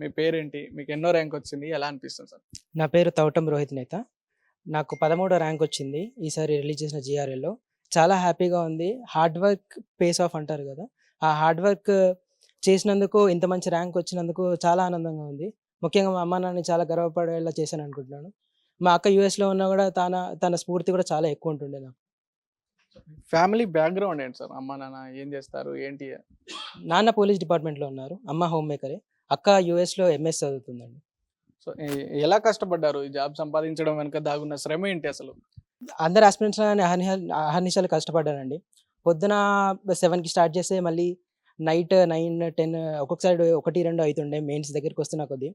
మీ పేరేంటి? మీకు ఎన్నో ర్యాంక్ వచ్చింది? ఎలా అనిపిస్తుంది సార్? నా పేరు తౌటం రోహిత్ నేత. నాకు పదమూడో ర్యాంక్ వచ్చింది ఈసారి రిలీజ్ చేసిన జిఆర్ఎల్లో చాలా హ్యాపీగా ఉంది. హార్డ్ వర్క్ పేస్ ఆఫ్ అంటారు కదా. ఆ హార్డ్ వర్క్ చేసినందుకు ఇంత మంచి ర్యాంక్ వచ్చినందుకు చాలా ఆనందంగా ఉంది. ముఖ్యంగా మా అమ్మ నాన్న చాలా గర్వపడేలా చేశాను అనుకుంటున్నాను. మా అక్క యూఎస్లో ఉన్నా కూడా తన తన స్ఫూర్తి కూడా చాలా ఎక్కువ ఉంటుండే నాకు. ఫ్యామిలీ బ్యాక్గ్రౌండ్ ఏంటి సార్? అమ్మ నాన్న ఏం చేస్తారు? ఏంటి? నాన్న పోలీస్ డిపార్ట్మెంట్లో ఉన్నారు. అమ్మ హోమ్ మేకరే. అక్క యూఎస్లో ఎంఎస్ చదువుతుందండి. సో ఎలా కష్టపడ్డారు ఈ జాబ్ సంపాదించడం వెనుక దాగున్న శ్రమ ఏంటి అసలు? అందరు ఆస్పిరెంట్స్ అహర్నిశ అహర్నిశలు కష్టపడ్డానండి పొద్దున సెవెన్కి స్టార్ట్ చేస్తే మళ్ళీ నైట్ నైన్ టెన్ ఒక్కొక్కసారి ఒకటి రెండు అవుతుండే మెయిన్స్ దగ్గరికి వస్తున్న కొద్దీ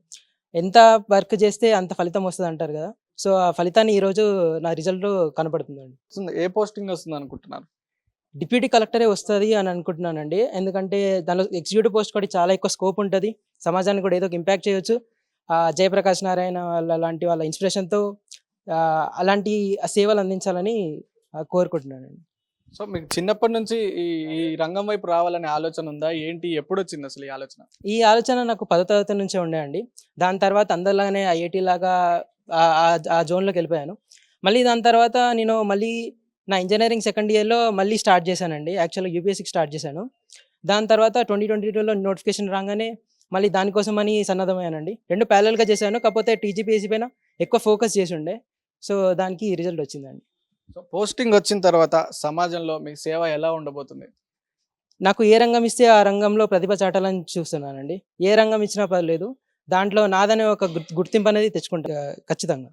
ఎంత వర్క్ చేస్తే అంత ఫలితం వస్తుంది అంటారు కదా. సో ఆ ఫలితాన్ని ఈరోజు నా రిజల్ట్ కనపడుతుందండి. ఏ పోస్టింగ్ వస్తుంది అనుకుంటున్నారు డిప్యూటీ కలెక్టరే వస్తుంది అని అనుకుంటున్నానండి. ఎందుకంటే దానిలో ఎగ్జిక్యూటివ్ పోస్ట్ కూడా చాలా ఎక్కువ స్కోప్ ఉంటుంది. సమాజానికి కూడా ఏదో ఒక ఇంపాక్ట్ చేయొచ్చు. జయప్రకాష్ నారాయణ వాళ్ళ లాంటి వాళ్ళ ఇన్స్పిరేషన్తో అలాంటి సేవలు అందించాలని కోరుకుంటున్నానండి. సో మీకు చిన్నప్పటి నుంచి ఈ ఈ రంగం వైపు రావాలనే ఆలోచన ఉందా? ఏంటి? ఎప్పుడు వచ్చింది అసలు ఈ ఆలోచన? ఈ ఆలోచన నాకు పదో తరగతి నుంచే ఉండే అండి. దాని తర్వాత అందరిలాగానే ఐఐటి లాగా ఆ జోన్లోకి వెళ్ళిపోయాను. మళ్ళీ దాని తర్వాత నేను మళ్ళీ నా ఇంజనీరింగ్ సెకండ్ ఇయర్లో మళ్ళీ స్టార్ట్ చేశానండి. యాక్చువల్గా యూపీఎస్సీకి స్టార్ట్ చేశాను. దాని తర్వాత ట్వంటీ ట్వంటీ టూలో నోటిఫికేషన్ రాగానే మళ్ళీ దానికోసం అని సన్నద్ధమయ్యానండి. రెండు ప్యారల్గా చేశాను. కాకపోతే టీజీపీఎస్సీ పైన ఎక్కువ ఫోకస్ చేసి ఉండే. సో దానికి రిజల్ట్ వచ్చిందండి. సో పోస్టింగ్ వచ్చిన తర్వాత సమాజంలో మీ సేవ ఎలా ఉండబోతుంది? నాకు ఏ రంగం ఇస్తే ఆ రంగంలో ప్రతిభ చాటాలని చూస్తున్నానండి. ఏ రంగం ఇచ్చినా పర్లేదు. దాంట్లో నాదనే ఒక గుర్తింపు అనేది తెచ్చుకుంటా ఖచ్చితంగా.